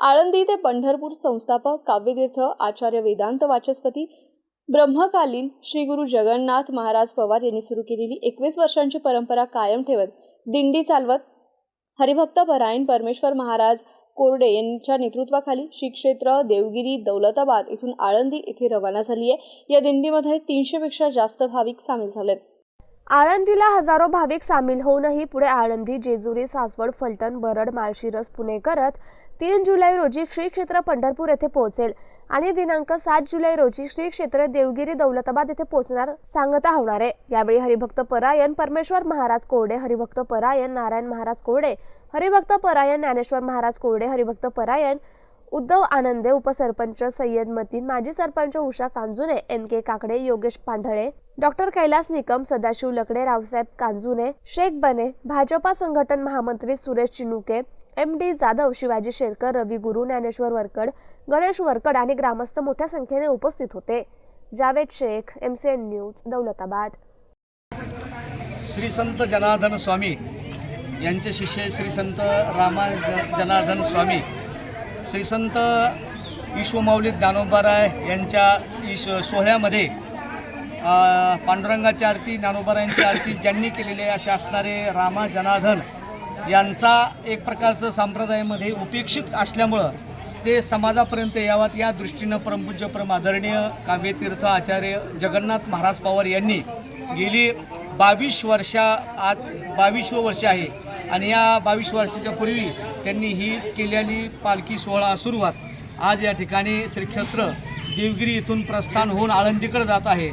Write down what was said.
आळंदी ते पंढरपूर संस्थापक काव्यतीर्थ आचार्य वेदांत वाचस्पती ब्रह्मकालीन श्री गुरु जगन्नाथ महाराज पवार यांनी सुरू केलेली एकवीस वर्षांची परंपरा कायम ठेवत दिंडी चालवत हरिभक्त परायण परमेश्वर महाराज कोरडे यांच्या नेतृत्वाखाली श्री क्षेत्र देवगिरी दौलताबाद इथून आळंदी येथे रवाना झाली आहे. या दिंडीमध्ये तीनशेपेक्षा जास्त भाविक सामील झालेत आळंदीला हजारो भाविक सामील होऊनही पुढे आळंदी जेजुरी सासवड फलटण बरड माळशिरस पुणे करत तीन जुलै रोजी श्री क्षेत्र पंढरपूर येथे पोहोचेल आणि दिनांक सात जुलै रोजी श्री क्षेत्र देवगिरी दौलताबाद येथे पोहोचणार सांगता होणार आहे. यावेळी हरिभक्त परायण परमेश्वर महाराज कोरडे हरिभक्त परायण नारायण महाराज कोरडे हरिभक्त परायण ज्ञानेश्वर महाराज कोरडे हरिभक्त परायण उद्धव आनंदे उपसरपंच सय्यद मतीन माजी sarpanch Usha Kanjune N K Kakade Yogesh Pandhale doctor Kailas Nikam Sadashiv Lakde Raosaheb Kanjune Shaikh Bane Bhajpa संघटन महामंत्री सुरेश चिनुके एम डी जाधव शिवाजी शेरकर रवी गुरु ज्ञानेश्वर वरकड गणेश वरकड आणि ग्रामस्थ मोठ्या संख्येने उपस्थित होते. Javed Shaikh M C N news Daulatabad. Shri Sant Janardan Swami यांचे शिष्य श्री संत रामा जनार्दन स्वामी श्री संत विश्वमाऊली ज्ञानोबाराय यांच्या ईश सोहळ्यामध्ये पांडुरंगाची आरती ज्ञानोबारायांची आरती ज्यांनी केलेली असे असणारे रामा जनार्दन यांचा एक प्रकारचं संप्रदायामध्ये उपेक्षित असल्यामुळं ते समाजापर्यंत यावात. या दृष्टीनं परमपूज्य परम आदरणीय काव्यतीर्थ आचार्य जगन्नाथ महाराज पवार यांनी गेली बावीस वर्षा आज बावीसवं वर्ष आहे. आणि या बावीस वर्षाच्या पूर्वी त्यांनी ही केलेली पालखी सोहळा सुरुवात आज या ठिकाणी श्रीक्षेत्र देवगिरी इथून प्रस्थान होऊन आळंदीकडे जात आहे.